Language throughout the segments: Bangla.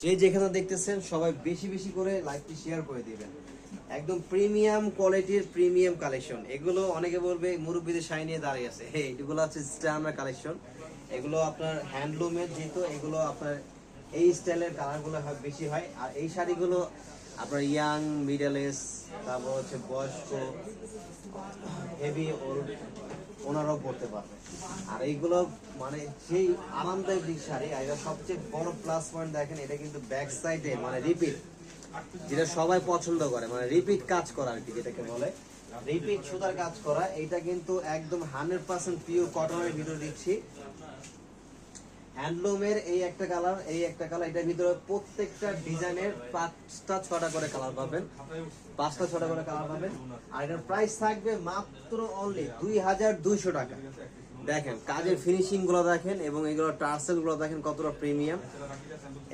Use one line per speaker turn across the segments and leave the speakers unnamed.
যে যেখানে দেখতেছেন, সবাই বেশি বেশি করে লাইভটি শেয়ার করে দিবেন। একদম প্রিমিয়াম কোয়ালিটির প্রিমিয়াম কালেকশন এগুলো অনেকে বলবে, মুরব্বীদের শাড়ি নিয়ে দাঁড়িয়ে আছে। হে, এগুলো আছে স্ট্যান্ডার্ড কালেকশন এগুলো আপনার হ্যান্ডলুমের যেহেতু, এগুলো আপনার এই স্টাইলের কালারগুলো হয়, বেশি হয়। আর এই শাড়িগুলো আপনার ইয়াং মিডল এজ তারপর হচ্ছে বয়স্ক হেভি ওল্ড ওনারাও করতে পারবে। আর এইগুলো মানে সেই আরামদায়ক দিক শাড়ি, আর এটা সবচেয়ে বড় প্লাস পয়েন্ট দেখেন, এটা কিন্তু ব্যাক সাইডে মানে রিপিট যেটা সবাই পছন্দ করে মানে রিপিট কাজ করা আর কি, যেটাকে বলে। রিপিট সুতার কাজ করা এটা কিন্তু একদম হান্ড্রেড পার্সেন্ট পিওর কটনের ভিতরে দিচ্ছি। হ্যান্ডলুমের এই একটা কালার এই একটা কালার এটার ভিতরে প্রত্যেকটা ডিজাইনের পাঁচটা ছটা করে কালার পাবেন। পাঁচটা ছটা করে কালার পাবেন। আর এটার প্রাইস থাকবে মাত্র অনলি দুই হাজার দুইশো টাকা। দেখেন, কাজের ফিনিশিংগুলো দেখেন এবং এগুলো টার্সেলগুলো দেখেন কতটা প্রিমিয়াম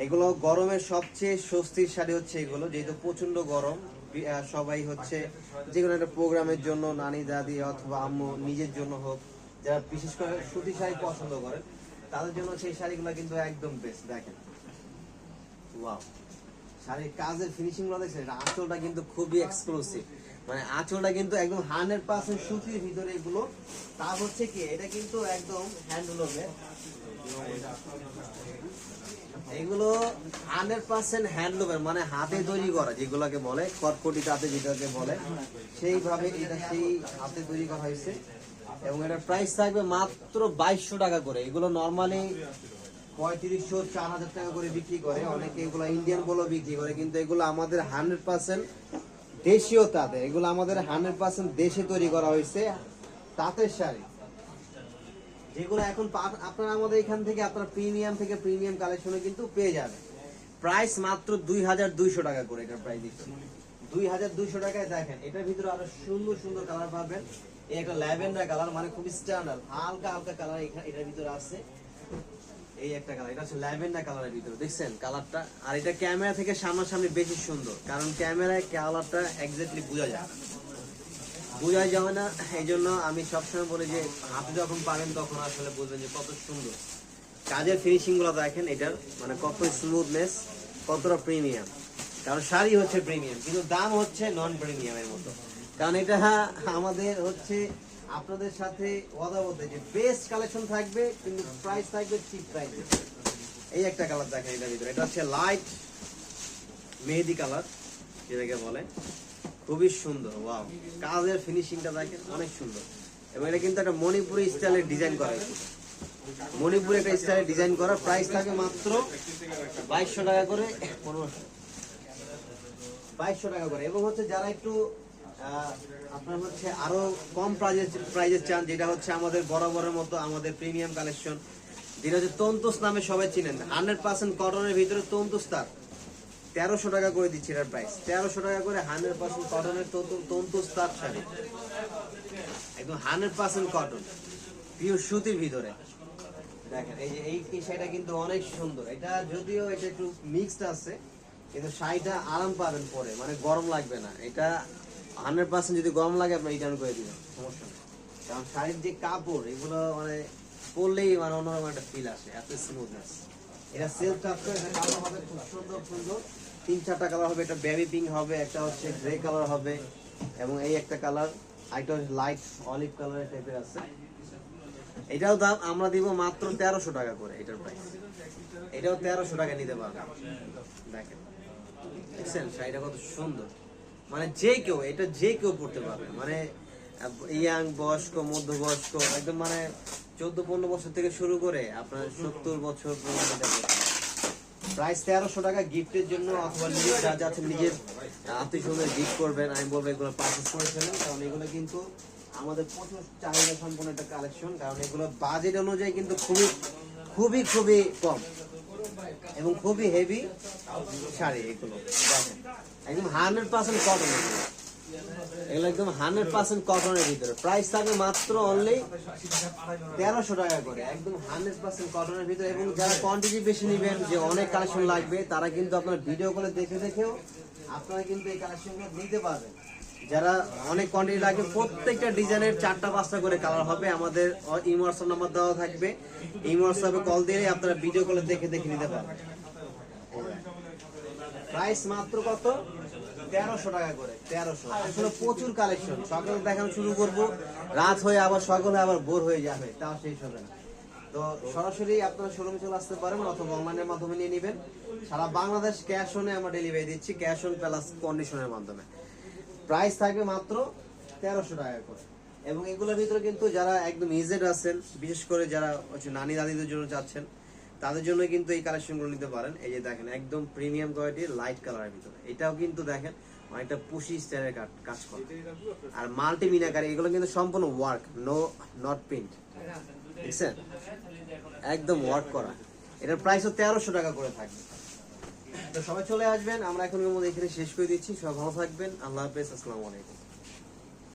এগুলো গরমের সবচেয়ে স্বস্তির শাড়ি হচ্ছে এগুলো, যেহেতু প্রচণ্ড গরম। সবাই হচ্ছে যে কোনো একটা প্রোগ্রামের জন্য, নানি, দাদি অথবা আম্মু নিজের জন্য হোক, যারা বিশেষ করে সুতি শাড়ি পছন্দ করেন তাদের জন্য সেই শাড়িগুলো কিন্তু একদম বেস্ট দেখেন। ওয়াও শাড়ির কাজের ফিনিশিংগুলো দেখছেন আঁচলটা কিন্তু খুবই এক্সক্লুসিভ মানে আঁচলটা কিন্তু একদম হান্ড্রেড পার্সেন্ট সুতির ভিতরে এগুলো। হচ্ছে কি, এটা কিন্তু একদম হ্যান্ডলুমের এগুলো হান্ড্রেড পার্সেন্ট হ্যান্ডলুমের মানে হাতে তৈরি করা, যেগুলোকে বলে, কটকটি তাতে যেটাকে বলে, সেইভাবে এটা সেই হাতে তৈরি করা হয়েছে। এবং এটার প্রাইস থাকবে মাত্র বাইশশো টাকা করে। এগুলো নর্মালি পঁয়ত্রিশশো চার হাজার টাকা করে বিক্রি করে। অনেকে এগুলো ইন্ডিয়ান বলে বিক্রি করে, কিন্তু এগুলো আমাদের হান্ড্রেড পার্সেন্ট দেশীয় তাঁতে। এগুলো আমাদের হান্ড্রেড পার্সেন্ট দেশে তৈরি করা হয়েছে তাঁতের শাড়ি। যেগুলো এখন আপনারা আমাদের এখান থেকে, আপনার প্রিমিয়াম থেকে প্রিমিয়াম কালেকশনে কিন্তু পেয়ে যাবে প্রাইস মাত্র দুই হাজার দুইশো টাকা করে এটার প্রাইস দুই হাজার দুইশো টাকায় দেখেন, এটার ভিতরে আরও সুন্দর সুন্দর কালার পাবেন। এই একটা ল্যাভেন্ডার কালার মানে স্ট্যান্ডার্ড হালকা হালকা কালার এটার ভিতরে আছে এই একটা কালার, এটা হচ্ছে ল্যাভেন্ডার কালারের ভিতরে, দেখছেন কালারটা? আর এটা ক্যামেরা থেকে সামনাসামনি বেশি সুন্দর, কারণ ক্যামেরায় কালারটা বোঝা যায় বোঝা যাবে না এই জন্য আমি সবসময় বলি যে, হাতে যখন পাবেন তখন আসলে বুঝবেন যে কত সুন্দর। কাজের ফিনিশিংগুলো দেখেন, এটার মানে কত স্মুথনেস কতটা প্রিমিয়াম কারণ শাড়ি হচ্ছে প্রিমিয়াম কিন্তু দাম হচ্ছে নন প্রিমিয়ামের মতো। কারণ এটা আমাদের হচ্ছে আপনাদের সাথে ওয়াদা বলতে যে বেস্ট কালেকশন থাকবে, কিন্তু প্রাইস থাকবে চিপ প্রাইস এই একটা কালার দেখেন এটার ভিতরে। এটা হচ্ছে লাইট মেহেদি কালার যেটাকে বলে। খুবই সুন্দর ওয়াও কাজের ফিনিশিংটা দেখেন, অনেক সুন্দর। এবং এটা কিন্তু একটা মণিপুরি স্টাইলের ডিজাইন করা হয়েছে। মণিপুরি একটা স্টাইলের ডিজাইন করা প্রাইস থাকে মাত্র বাইশশো টাকা করে। পনেরোশো বাইশশো টাকা করে। এবং হচ্ছে যারা একটু আপনার আরও কম প্রাইজের চান, যেটা হচ্ছে আমাদের বরাবরের মতো আমাদের প্রিমিয়াম কালেকশন যেটা হচ্ছে তন্তুস নামে সবাই চিনেন। হান্ড্রেড পার্সেন্ট কটনের ভিতরে তন্তুস তার। তেরোশো টাকা করে দিচ্ছি এটার প্রাইস তেরোশো টাকা করে হান্ড্রেড পার্সেন্ট কটনের তন্তুস তার শাড়ি। একদম হান্ড্রেড পার্সেন্ট কটন পিওর সুতির ভিতরে। দেখেন, এই যে এই শাড়িটা কিন্তু অনেক সুন্দর। এটা যদিও এটা একটু মিক্সড আছে, কিন্তু শাড়িটা আরাম পাবেন পরে। মানে গরম লাগবে না। এটা হান্ড্রেড পার্সেন্ট যদি গরম লাগে আপনি রিটার্ন করে দিবেন, সমস্যা নেই। কারণ শাড়ির যে কাপড়, এগুলো মানে পরলেই মানে অন্যরকম একটা ফিল আসে, এত স্মুথনেস এটা সেলফ কাপড় হবে খুব সুন্দর সুন্দর। তিন চারটা কালার হবে, একটা বেবি পিঙ্ক হবে, একটা হচ্ছে গ্রে কালার হবে, এবং এই একটা কালার আরেকটা হচ্ছে লাইট অলিভ কালারের টাইপের আছে। এটাও দাম, আমরা দিব মাত্র তেরোশো টাকা করে, এটার প্রাইস এটাও তেরোশো টাকা নিতে পারবে দেখেন। দেখছেন? শাড়িটা কত সুন্দর। মানে যে কেউ, এটা যে কেউ পড়তে পারবে। মানে ইয়াং, বয়স্ক, মধ্যবয়স্ক, একদম মানে চোদ্দ, পনেরো বছর থেকে শুরু করে আপনার সত্তর বছর প্রাইস তেরোশো টাকা, গিফটের জন্য অথবা নিজের যা যা নিজের স্বজনের গিফট করবেন, আমি বলব এগুলো পারচেস করে ফেলেন, কারণ এগুলো কিন্তু আমাদের প্রচুর চাহিদা সম্পন্ন একটা কালেকশন কারণ এগুলো বাজেট অনুযায়ী কিন্তু খুবই খুবই খুবই কম এবং খুবই হেভি শাড়ি এগুলো। একদম হান্ড্রেড পার্সেন্ট কটন এগুলো একদম হান্ড্রেড পার্সেন্ট কটনের ভিতরে। প্রাইস থাকবে মাত্র অনলি তেরোশো টাকা করে। একদম হান্ড্রেড পার্সেন্ট কটনের ভিতরে। এবং যারা কোয়ান্টিটি বেশি নেবেন, যে অনেক কালেকশন লাগবে, তারা কিন্তু আপনার ভিডিও করে দেখে দেখেও আপনারা কিন্তু এই কালেকশনগুলো নিতে পারবেন। যারা অনেক কোয়ান্টিটি লাগবে, প্রত্যেকটা ডিজাইনের চারটা পাঁচটা করে কালার হবে। আমাদের ইমোয়াটসঅ্যাপ নাম্বার দেওয়া থাকবে। ইমোয়াটসঅ্যাপে কল দিলে আপনারা ভিডিও কলে দেখে দেখে নিতে পারবেন। প্রাইস মাত্র কত? তেরোশো টাকা করে, তেরোশো। আসলে প্রচুর কালেকশন সকালে দেখানো শুরু করব। রাত হয়ে আবার সকালে আবার বোর হয়ে যাবে। তাও শেষ হবে না। তো সরাসরি আপনারা শোরুমে চলে আসতে পারেন অথবা অনলাইনের মাধ্যমে নিয়ে নেবেন। সারা বাংলাদেশ ক্যাশ অনে আমরা ডেলিভারি দিচ্ছি ক্যাশ অন প্লাস কন্ডিশনের মাধ্যমে। প্রাইস থাকবে মাত্র তেরোশো টাকা করে। এবং এগুলোর ভিতরে কিন্তু যারা একদম ইজেড আছেন, বিশেষ করে যারা হচ্ছে নানি দাদিদের জন্য চাচ্ছেন তাদের জন্য কিন্তু এই কালেকশনগুলো নিতে পারেন। এই যে দেখেন একদম প্রিমিয়াম কোয়ালিটির লাইট কালারের ভিতরে। এটাও কিন্তু দেখেন অনেকটা পুশি স্টাইলের কাজ করে। আর মাল্টি মিনাকার এগুলো কিন্তু সম্পূর্ণ ওয়ার্ক নো নট প্রিন্ট দেখছেন? একদম ওয়ার্ক করা। এটার প্রাইসও তেরোশো টাকা করে থাকবে। তো সবাই চলে আসবেন আমরা এখন মধ্যে এখানে শেষ করে দিচ্ছি। সবাই ভালো থাকবেন। আল্লাহ হাফেজ আসসালামু আলাইকুম।